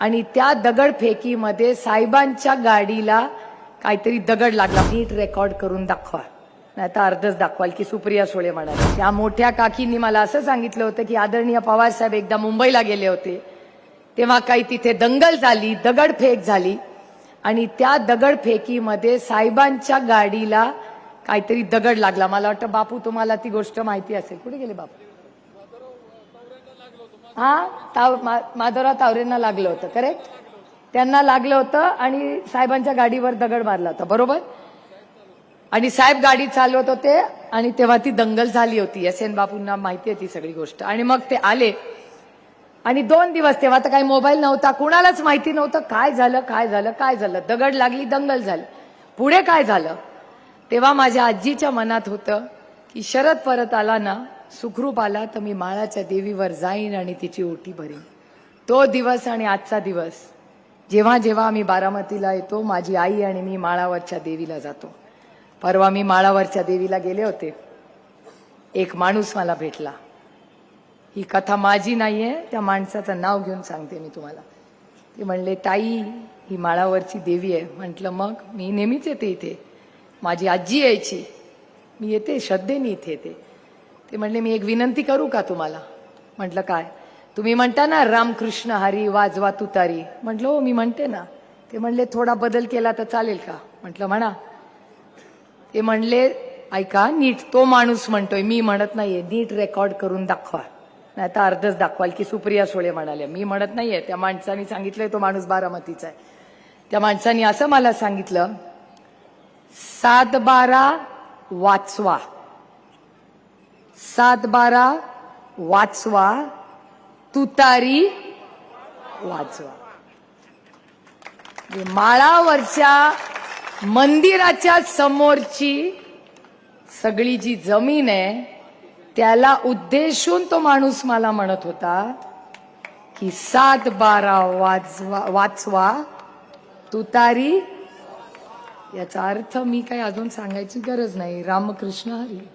आणि त्या दगडफेकीमध्ये साहेबांच्या गाडीला काहीतरी दगड लागला. नीट रेकॉर्ड करून दाखवा. नाही तर अर्धच दाखवाल की सुप्रिया सुळे म्हणाले. त्या मोठ्या काकींनी मला असं सांगितलं होतं की आदरणीय पवार साहेब एकदा मुंबईला गेले होते. तेव्हा काही तिथे दंगल झाली दगडफेक झाली. आणि त्या दगडफेकीमध्ये साहेबांच्या गाडीला काहीतरी दगड लागला. मला वाटतं बापू तुम्हाला ती गोष्ट माहिती असेल. कुठे गेले बापू? हा ताव मा- माधवराव तावरेंना लागलं होतं करेक्ट त्यांना लागलं होतं आणि साहेबांच्या गाडीवर दगड मारला होता बरोबर? आणि साहेब गाडी चालवत होते आणि तेव्हा ती दंगल झाली होती एस एन बापूंना माहिती आहे ती सगळी गोष्ट. आणि मग ते आले. आणि दोन दिवस तेव्हा तर काही मोबाईल नव्हता कुणालाच माहिती नव्हतं काय झालं काय झालं काय झालं. दगड लागली दंगल झाली. पुढे काय झालं? तेव्हा माझ्या आजीच्या मनात होतं की शरद परत आला ना सुखरूप आला तर मी माळाच्या देवीवर जाईन आणि तिची ओटी भरीन. तो दिवस आणि आजचा दिवस. जेव्हा जेव्हा आम्ही बारामतीला येतो माझी आई आणि मी माळावरच्या देवीला जातो. परवा मी माळावरच्या देवीला गेले होते. एक माणूस मला भेटला. ही कथा माझी नाहीये त्या माणसाचं नाव घेऊन सांगते मी तुम्हाला. ते म्हणले ताई ही माळावरची देवी आहे. म्हटलं मग मी नेहमीच येते इथे. माझी आजी यायची. मी येते श्रद्धेने इथे येते. ते म्हणले मी एक विनंती करू का तुम्हाला? म्हटलं काय? तुम्ही म्हणता ना रामकृष्ण हरी वाजवा तुतारी म्हटलं हो मी म्हणते ना. ते म्हणले थोडा बदल केला तर चालेल का? म्हटलं म्हणा. ते म्हणले ऐका नीट तो माणूस म्हणतोय मी म्हणत नाहीये नीट रेकॉर्ड करून दाखवा. नाही तर अर्धच दाखवाल की सुप्रिया सोळे म्हणाले मी म्हणत नाहीये त्या माणसाने सांगितलंय तो माणूस बारामतीचा आहे. त्या माणसाने असं मला सांगितलं सात बारा वाचवा. सात बारा वाचवा. तुतारी वाचवा. म्हणजे माळावरच्या मंदिराच्या समोरची सगळी जी जमीन आहे त्याला उद्देशून तो माणूस मला म्हणत होता की सात बारा वाजवा वाचवा. तुतारी याचा अर्थ मी काही अजून सांगायची गरज नाही. रामकृष्ण हरी.